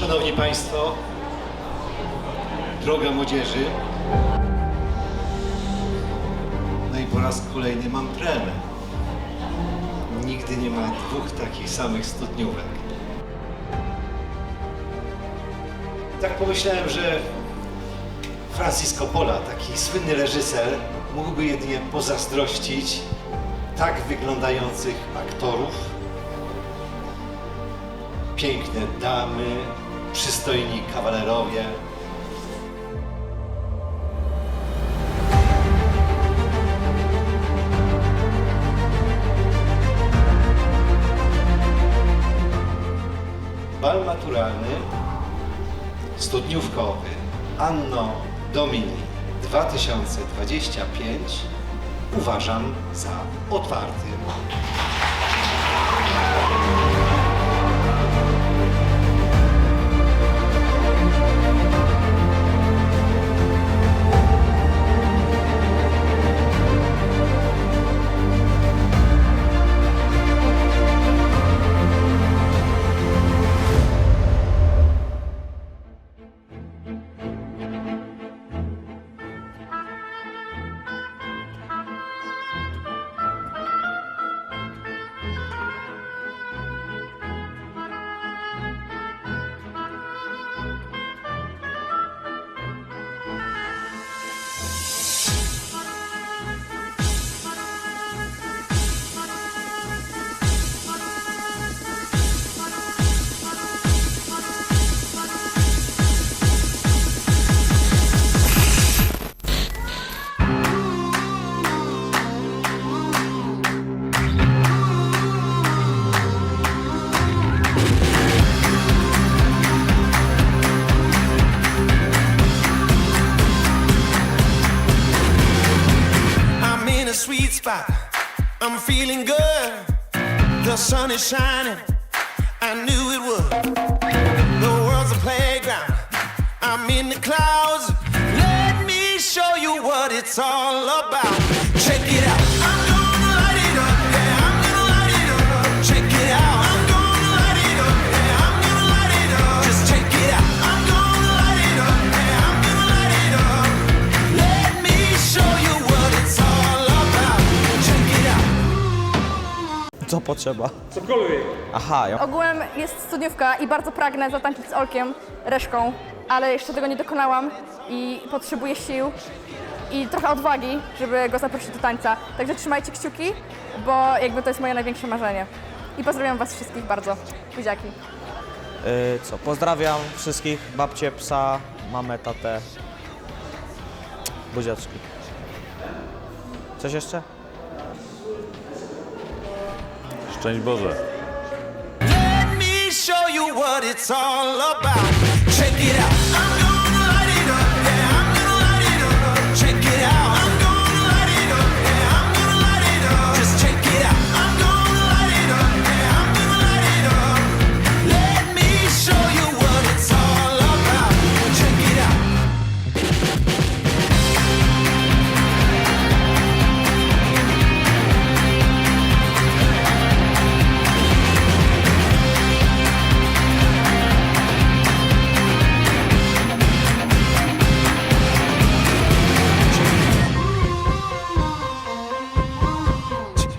Szanowni Państwo, droga młodzieży, no i po raz kolejny mam tremę. Nigdy nie ma dwóch takich samych studniówek. Tak pomyślałem, że Francis Coppola, taki słynny reżyser, mógłby jedynie pozazdrościć tak wyglądających aktorów, piękne damy, przystojni kawalerowie. Bal maturalny, studniówkowy Anno Domini 2025 uważam za otwarty. Spot. I'm feeling good. The sun is shining. I knew it would. The world's a playground. I'm in the clouds. Let me show you what it's all about. Check it out. Co potrzeba? Cokolwiek. Aha, ja... Ogółem jest studniówka i bardzo pragnę zatańczyć z Olkiem Reszką, ale jeszcze tego nie dokonałam i potrzebuję sił i trochę odwagi, żeby go zaprosić do tańca. Także trzymajcie kciuki, bo jakby to jest moje największe marzenie. I pozdrawiam Was wszystkich bardzo. Buziaki. y, co, pozdrawiam wszystkich, babcie, psa, mamę, tatę, buziaczki. Coś jeszcze? Szczęść Boże. Let me show you what it's all about. Check it out.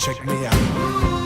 Check, me out.